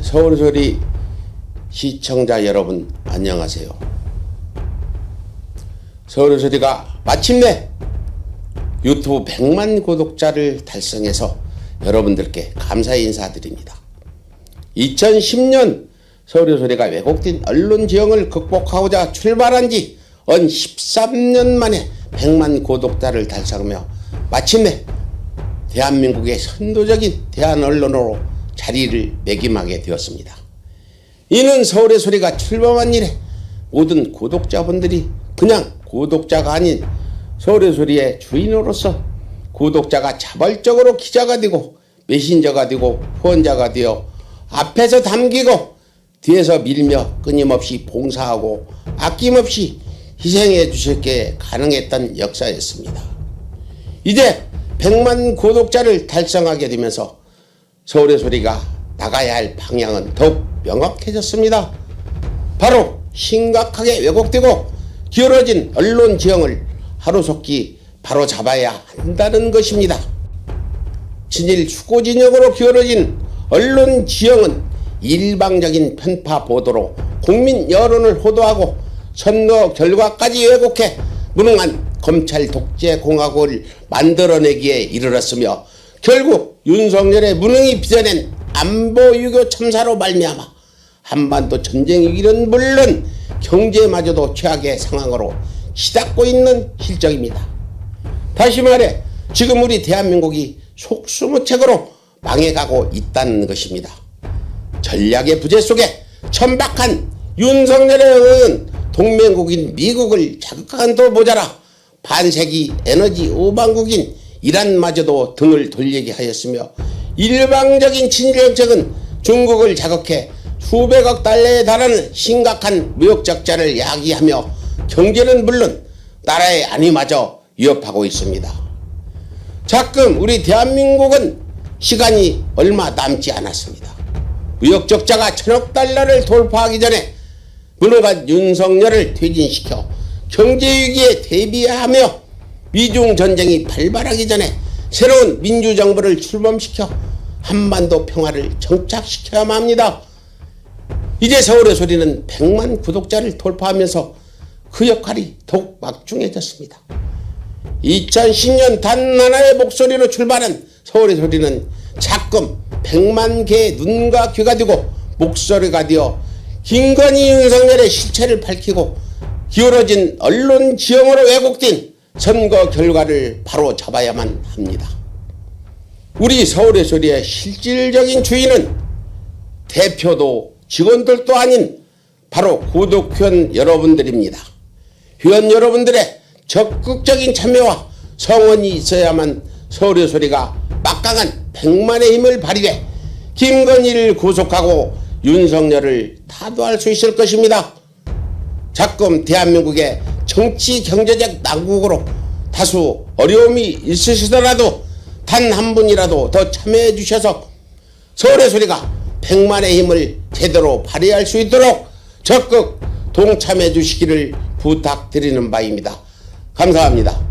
서울소리 시청자 여러분 안녕하세요. 서울소리가 마침내 유튜브 100만 구독자를 달성해서 여러분들께 감사의 인사드립니다. 2010년 서울소리가 왜곡된 언론 지형을 극복하고자 출발한 지 언 13년 만에 100만 구독자를 달성하며 마침내 대한민국의 선도적인 대한 언론으로 자리를 매김하게 되었습니다. 이는 서울의 소리가 출범한 이래 모든 구독자분들이 그냥 구독자가 아닌 서울의 소리의 주인으로서 구독자가 자발적으로 기자가 되고 메신저가 되고 후원자가 되어 앞에서 담기고 뒤에서 밀며 끊임없이 봉사하고 아낌없이 희생해 주실게 가능했던 역사였습니다. 이제 100만 구독자를 달성하게 되면서 서울의 소리가 나가야 할 방향은 더욱 명확해졌습니다. 바로 심각하게 왜곡되고 기울어진 언론 지형을 하루속히 바로 잡아야 한다는 것입니다. 친일 추구 진영으로 기울어진 언론 지형은 일방적인 편파 보도로 국민 여론을 호도하고 선거 결과까지 왜곡해 무능한 검찰 독재 공화국을 만들어내기에 이르렀으며 결국 윤석열의 무능이 빚어낸 안보 유교 참사로 말미암아 한반도 전쟁 위기는 물론 경제마저도 최악의 상황으로 치닫고 있는 실정입니다. 다시 말해 지금 우리 대한민국이 속수무책으로 망해가고 있다는 것입니다. 전략의 부재 속에 천박한 윤석열에 의한 동맹국인 미국을 자극한도 모자라 반세기 에너지 우방국인 이란마저도 등을 돌리게 하였으며 일방적인 친일 정책은 중국을 자극해 수백억 달러에 달하는 심각한 무역 적자를 야기하며 경제는 물론 나라의 안위마저 위협하고 있습니다. 자금 우리 대한민국은 시간이 얼마 남지 않았습니다. 무역 적자가 천억 달러를 돌파하기 전에 무능한 윤석열을 퇴진시켜 경제위기에 대비하며 미중 전쟁이 발발하기 전에 새로운 민주정부를 출범시켜 한반도 평화를 정착시켜야만 합니다. 이제 서울의 소리는 100만 구독자를 돌파하면서 그 역할이 더욱 막중해졌습니다. 2010년 단 하나의 목소리로 출발한 서울의 소리는 자금 100만 개의 눈과 귀가 되고 목소리가 되어 김건희 윤석열의 실체를 밝히고 기울어진 언론 지형으로 왜곡된 선거 결과를 바로 잡아야만 합니다. 우리 서울의 소리의 실질적인 주인은 대표도 직원들도 아닌 바로 구독회원 여러분들입니다. 회원 여러분들의 적극적인 참여와 성원이 있어야만 서울의 소리가 막강한 백만의 힘을 발휘해 김건희를 구속하고 윤석열을 타도할 수 있을 것입니다. 자금 대한민국의 정치 경제적 난국으로 다수 어려움이 있으시더라도 단 한 분이라도 더 참여해 주셔서 서울의 소리가 백만의 힘을 제대로 발휘할 수 있도록 적극 동참해 주시기를 부탁드리는 바입니다. 감사합니다.